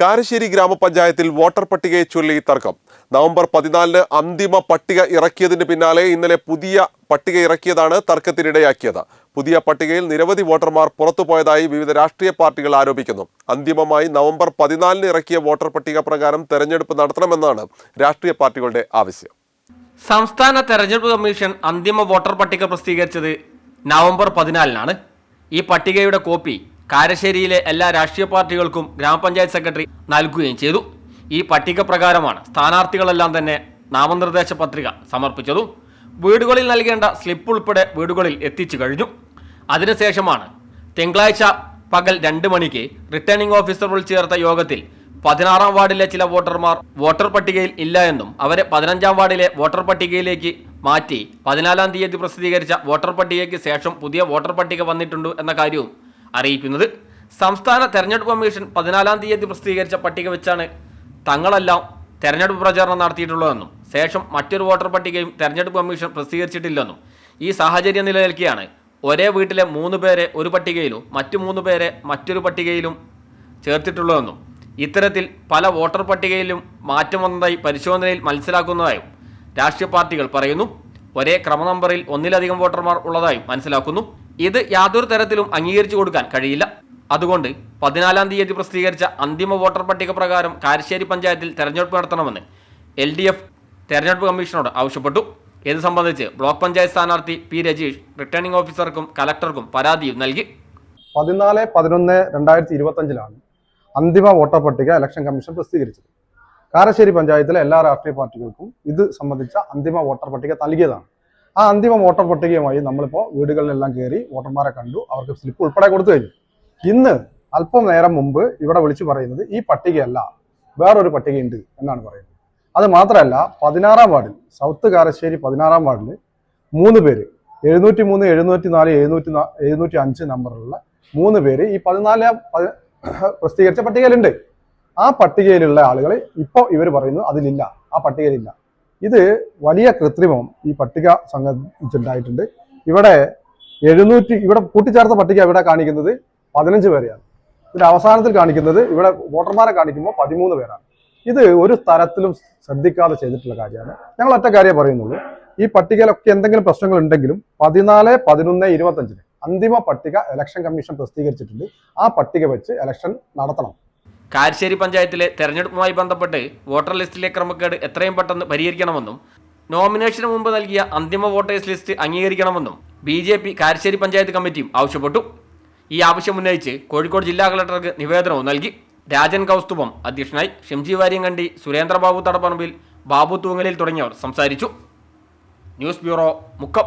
കാരശ്ശേരി ഗ്രാമപഞ്ചായത്തിൽ വോട്ടർ പട്ടികയെ ചൊല്ലി തർക്കം. നവംബർ പതിനാലിന് അന്തിമ പട്ടിക ഇറക്കിയതിന് പിന്നാലെ ഇന്നലെ പുതിയ പട്ടിക ഇറക്കിയതാണ് തർക്കത്തിനിടയാക്കിയത്. പുതിയ പട്ടികയിൽ നിരവധി വോട്ടർമാർ പുറത്തുപോയതായി വിവിധ രാഷ്ട്രീയ പാർട്ടികൾ ആരോപിക്കുന്നു. അന്തിമമായി നവംബർ പതിനാലിന് ഇറക്കിയ വോട്ടർ പട്ടിക പ്രകാരം തെരഞ്ഞെടുപ്പ് നടത്തണമെന്നാണ് രാഷ്ട്രീയ പാർട്ടികളുടെ ആവശ്യം. സംസ്ഥാന തെരഞ്ഞെടുപ്പ് കമ്മീഷൻ അന്തിമ വോട്ടർ പട്ടിക പ്രസിദ്ധീകരിച്ചത് നവംബർ പതിനാലിനാണ്. ഈ പട്ടികയുടെ കോപ്പി കാരശ്ശേരിയിലെ എല്ലാ രാഷ്ട്രീയ പാർട്ടികൾക്കും ഗ്രാമപഞ്ചായത്ത് സെക്രട്ടറി നൽകുകയും ചെയ്തു. ഈ പട്ടിക പ്രകാരമാണ് സ്ഥാനാർത്ഥികളെല്ലാം തന്നെ നാമനിർദ്ദേശ പത്രിക സമർപ്പിച്ചതും വീടുകളിൽ നൽകേണ്ട സ്ലിപ്പ് ഉൾപ്പെടെ വീടുകളിൽ എത്തിച്ചു കഴിഞ്ഞു. അതിനുശേഷമാണ് തിങ്കളാഴ്ച പകൽ രണ്ട് മണിക്ക് റിട്ടേണിംഗ് ഓഫീസർ ചേർത്ത യോഗത്തിൽ പതിനാറാം വാർഡിലെ ചില വോട്ടർമാർ വോട്ടർ പട്ടികയിൽ ഇല്ല എന്നും അവരെ പതിനഞ്ചാം വാർഡിലെ വോട്ടർ പട്ടികയിലേക്ക് മാറ്റി പതിനാലാം തീയതി പ്രസിദ്ധീകരിച്ച വോട്ടർ പട്ടികയ്ക്ക് ശേഷം പുതിയ വോട്ടർ പട്ടിക വന്നിട്ടുണ്ട് എന്ന കാര്യവും അറിയിക്കുന്നത്. സംസ്ഥാന തെരഞ്ഞെടുപ്പ് കമ്മീഷൻ പതിനാലാം തീയതി പ്രസിദ്ധീകരിച്ച പട്ടിക വെച്ചാണ് തങ്ങളെല്ലാം തെരഞ്ഞെടുപ്പ് പ്രചാരണം നടത്തിയിട്ടുള്ളതെന്നും ശേഷം മറ്റൊരു വോട്ടർ പട്ടികയും തെരഞ്ഞെടുപ്പ് കമ്മീഷൻ പ്രസിദ്ധീകരിച്ചിട്ടില്ലെന്നും ഈ സാഹചര്യം നിലനിൽക്കുകയാണ്. ഒരേ വീട്ടിലെ മൂന്ന് പേരെ ഒരു പട്ടികയിലും മറ്റു മൂന്ന് പേരെ മറ്റൊരു പട്ടികയിലും ചേർത്തിട്ടുള്ളതെന്നും ഇത്തരത്തിൽ പല വോട്ടർ പട്ടികയിലും മാറ്റം വന്നതായി പരിശോധനയിൽ മനസ്സിലാക്കുന്നതായും രാഷ്ട്രീയ പാർട്ടികൾ പറയുന്നു. ഒരേ ക്രമനമ്പറിൽ ഒന്നിലധികം വോട്ടർമാർ ഉള്ളതായും മനസ്സിലാക്കുന്നു. ഇത് യാതൊരു തരത്തിലും അംഗീകരിച്ചു കൊടുക്കാൻ കഴിയില്ല. അതുകൊണ്ട് പതിനാലാം തീയതി പ്രസിദ്ധീകരിച്ച അന്തിമ വോട്ടർ പട്ടിക പ്രകാരം കാരശ്ശേരി പഞ്ചായത്തിൽ തെരഞ്ഞെടുപ്പ് നടത്തണമെന്ന് എൽ ഡി എഫ് തെരഞ്ഞെടുപ്പ് കമ്മീഷനോട് ആവശ്യപ്പെട്ടു. ഇത് സംബന്ധിച്ച് ബ്ലോക്ക് പഞ്ചായത്ത് സ്ഥാനാർത്ഥി പി രജീഷ് റിട്ടേണിംഗ് ഓഫീസർക്കും കലക്ടർക്കും പരാതിയും നൽകി. പതിനാല് പതിനൊന്ന് രണ്ടായിരത്തി ഇരുപത്തഞ്ചിലാണ് അന്തിമ വോട്ടർ പട്ടിക ഇലക്ഷൻ കമ്മീഷൻ പ്രസിദ്ധീകരിച്ചത്. കാരശ്ശേരി പഞ്ചായത്തിലെ എല്ലാ രാഷ്ട്രീയ പാർട്ടികൾക്കും ഇത് സംബന്ധിച്ച അന്തിമ വോട്ടർ പട്ടിക നൽകിയതാണ്. ആ അന്തിമ വോട്ടർ പട്ടികയുമായി നമ്മളിപ്പോൾ വീടുകളിലെല്ലാം കയറി വോട്ടർമാരെ കണ്ടു അവർക്ക് സ്ലിപ്പ് ഉൾപ്പെടെ കൊടുത്തു കഴിഞ്ഞു. ഇന്ന് അല്പം നേരം മുമ്പ് ഇവിടെ വിളിച്ചു പറയുന്നത് ഈ പട്ടികയല്ല വേറൊരു പട്ടികയുണ്ട് എന്നാണ് പറയുന്നത്. അത് മാത്രമല്ല പതിനാറാം വാർഡിൽ സൗത്ത് കാരശ്ശേരി പതിനാറാം വാർഡിൽ മൂന്ന് പേര് എഴുന്നൂറ്റി മൂന്ന് എഴുന്നൂറ്റി നാല് എഴുന്നൂറ്റി എഴുന്നൂറ്റി അഞ്ച് നമ്പറിലുള്ള മൂന്ന് പേര് ഈ പതിനാലാം പതി- പ്രസിദ്ധീകരിച്ച പട്ടികയിലുണ്ട്. ആ പട്ടികയിലുള്ള ആളുകൾ ഇപ്പോൾ ഇവർ പറയുന്നു അതിലില്ല ആ പട്ടികയിലില്ല. ഇത് വലിയ കൃത്രിമം ഈ പട്ടിക സംഘടിച്ചിട്ടുണ്ടായിട്ടുണ്ട് ഇവിടെ എഴുന്നൂറ്റി ഇവിടെ കൂട്ടിച്ചേർത്ത പട്ടിക ഇവിടെ കാണിക്കുന്നത് പതിനഞ്ച് പേരെയാണ്. ഇതിന്റെ അവസാനത്തിൽ കാണിക്കുന്നത് ഇവിടെ വോട്ടർമാരെ കാണിക്കുമ്പോൾ പതിമൂന്ന് പേരാണ്. ഇത് ഒരു തരത്തിലും ശ്രദ്ധിക്കാതെ ചെയ്തിട്ടുള്ള കാര്യമാണ്. ഞങ്ങൾ ഒറ്റ കാര്യം പറയുന്നുള്ളൂ. ഈ പട്ടികയിലൊക്കെ എന്തെങ്കിലും പ്രശ്നങ്ങൾ ഉണ്ടെങ്കിലും പതിനാല് പതിനൊന്ന് ഇരുപത്തഞ്ചിന് അന്തിമ പട്ടിക ഇലക്ഷൻ കമ്മീഷൻ പ്രസിദ്ധീകരിച്ചിട്ടുണ്ട്. ആ പട്ടിക വെച്ച് ഇലക്ഷൻ നടത്തണം. കാരശ്ശേരി പഞ്ചായത്തിലെ തെരഞ്ഞെടുപ്പുമായി ബന്ധപ്പെട്ട് വോട്ടർ ലിസ്റ്റിലെ ക്രമക്കേട് എത്രയും പെട്ടെന്ന് പരിഹരിക്കണമെന്നും നോമിനേഷന് മുമ്പ് നൽകിയ അന്തിമ voters list അംഗീകരിക്കണമെന്നും B J P Karassery panchayat കമ്മിറ്റിയും ആവശ്യപ്പെട്ടു. ഈ ആവശ്യം ഉന്നയിച്ച് കോഴിക്കോട് ജില്ലാ കളക്ടർക്ക് നിവേദനവും നൽകി. രാജൻ കൗസ്തുഭം അധ്യക്ഷനായി ഷിംജി വാര്യങ്കണ്ടി സുരേന്ദ്രബാബു തടപ്പറമ്പിൽ ബാബു തൂങ്ങലിൽ തുടങ്ങിയവർ സംസാരിച്ചു. News bureau Mukkam.